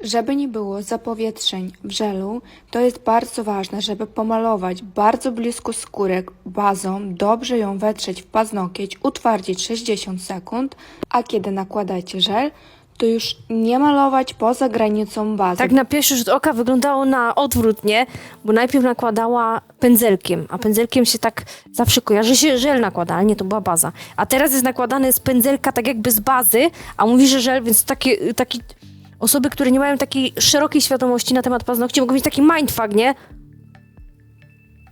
Żeby nie było zapowietrzeń w żelu, to jest bardzo ważne, żeby pomalować bardzo blisko skórek bazą, dobrze ją wetrzeć w paznokieć, utwardzić 60 sekund, a kiedy nakładacie żel, to już nie malować poza granicą bazy. Tak na pierwszy rzut oka wyglądało na odwrót, nie? Bo najpierw nakładała pędzelkiem, a pędzelkiem się tak zawsze kojarzy się żel nakłada, ale nie, to była baza. A teraz jest nakładane z pędzelka tak jakby z bazy, a mówi, że żel, więc takie, taki osoby, które nie mają takiej szerokiej świadomości na temat paznokci, mogą mieć taki mindfuck, nie?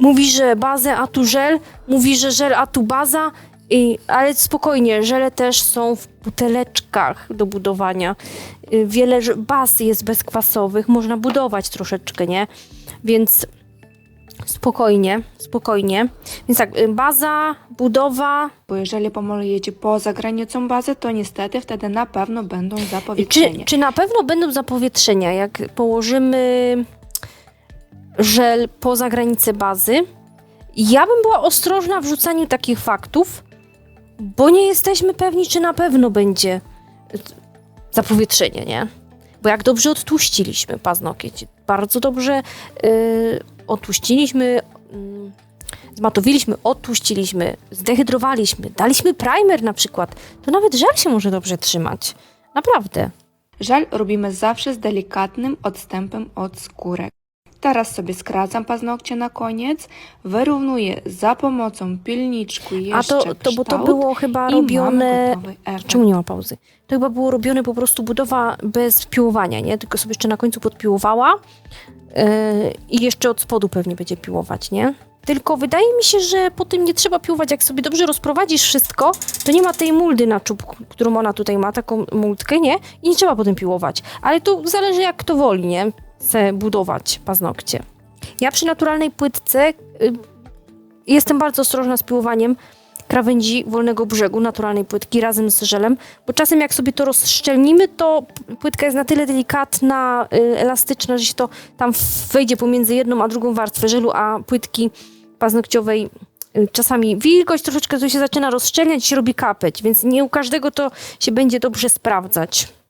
Mówi, że bazę, a tu żel, mówi, że żel, a tu baza, i, ale spokojnie, żele też są w buteleczkach do budowania. Y, Wiele baz jest bezkwasowych, można budować troszeczkę, nie? Więc spokojnie, spokojnie. Więc tak, y, baza, budowa. Bo jeżeli pomalujecie poza granicą bazy, to niestety wtedy na pewno będą Czy, zapowietrzenia. czy na pewno będą zapowietrzenia, jak położymy żel poza granicę bazy? Ja bym była ostrożna w rzucaniu takich faktów, bo nie jesteśmy pewni, czy na pewno będzie zapowietrzenie, nie? Bo jak dobrze odtłuściliśmy paznokieć, bardzo dobrze yy, odtłuściliśmy, mm, zmatowiliśmy, odtłuściliśmy, zdehydrowaliśmy, daliśmy primer na przykład, to nawet żel się może dobrze trzymać. Naprawdę. Żel robimy zawsze z delikatnym odstępem od skórek. Teraz sobie skracam paznokcie na koniec, wyrównuję za pomocą pilniczku A jeszcze to, to bo to było chyba robione. Czemu nie ma pauzy? To chyba było robione po prostu budowa bez piłowania, nie? Tylko sobie jeszcze na końcu podpiłowała yy, i jeszcze od spodu pewnie będzie piłować, nie? Tylko wydaje mi się, że po tym nie trzeba piłować. Jak sobie dobrze rozprowadzisz wszystko, to nie ma tej muldy na czubku, którą ona tutaj ma, taką muldkę, nie? I nie trzeba potem piłować. Ale to zależy jak kto woli, nie? Chce budować paznokcie. Ja przy naturalnej płytce y, jestem bardzo ostrożna z piłowaniem krawędzi wolnego brzegu, naturalnej płytki razem z żelem, bo czasem jak sobie to rozszczelnimy, to płytka jest na tyle delikatna, y, elastyczna, że się to tam wejdzie pomiędzy jedną a drugą warstwę żelu, a płytki paznokciowej y, czasami wilgoć troszeczkę to się zaczyna rozszczelniać i się robi kapeć, więc nie u każdego to się będzie dobrze sprawdzać.